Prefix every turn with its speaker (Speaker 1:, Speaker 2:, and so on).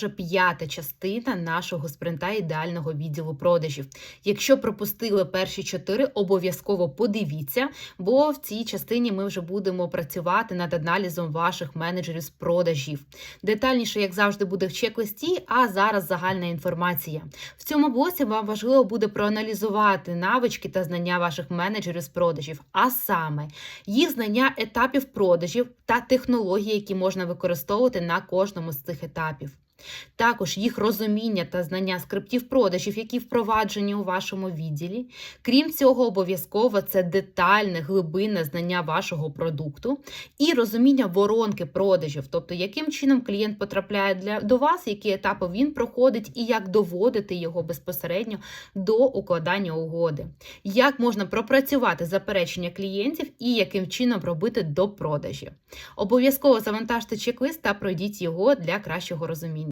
Speaker 1: вже п'ята частина нашого спринта ідеального відділу продажів. Якщо пропустили перші чотири, обов'язково подивіться, бо в цій частині ми вже будемо працювати над аналізом ваших менеджерів з продажів. Детальніше, як завжди, буде в чек-листі, а зараз загальна інформація. В цьому блоці вам важливо буде проаналізувати навички та знання ваших менеджерів з продажів, а саме їх знання етапів продажів та технології, які можна використовувати на кожному з цих етапів. Також їх розуміння та знання скриптів продажів, які впроваджені у вашому відділі. Крім цього, обов'язково це детальне глибинне знання вашого продукту і розуміння воронки продажів, тобто яким чином клієнт потрапляє для, до вас, які етапи він проходить, і як доводити його безпосередньо до укладання угоди, як можна пропрацювати заперечення клієнтів і яким чином робити до продажі. Обов'язково завантажте чек-лист та пройдіть його для кращого розуміння.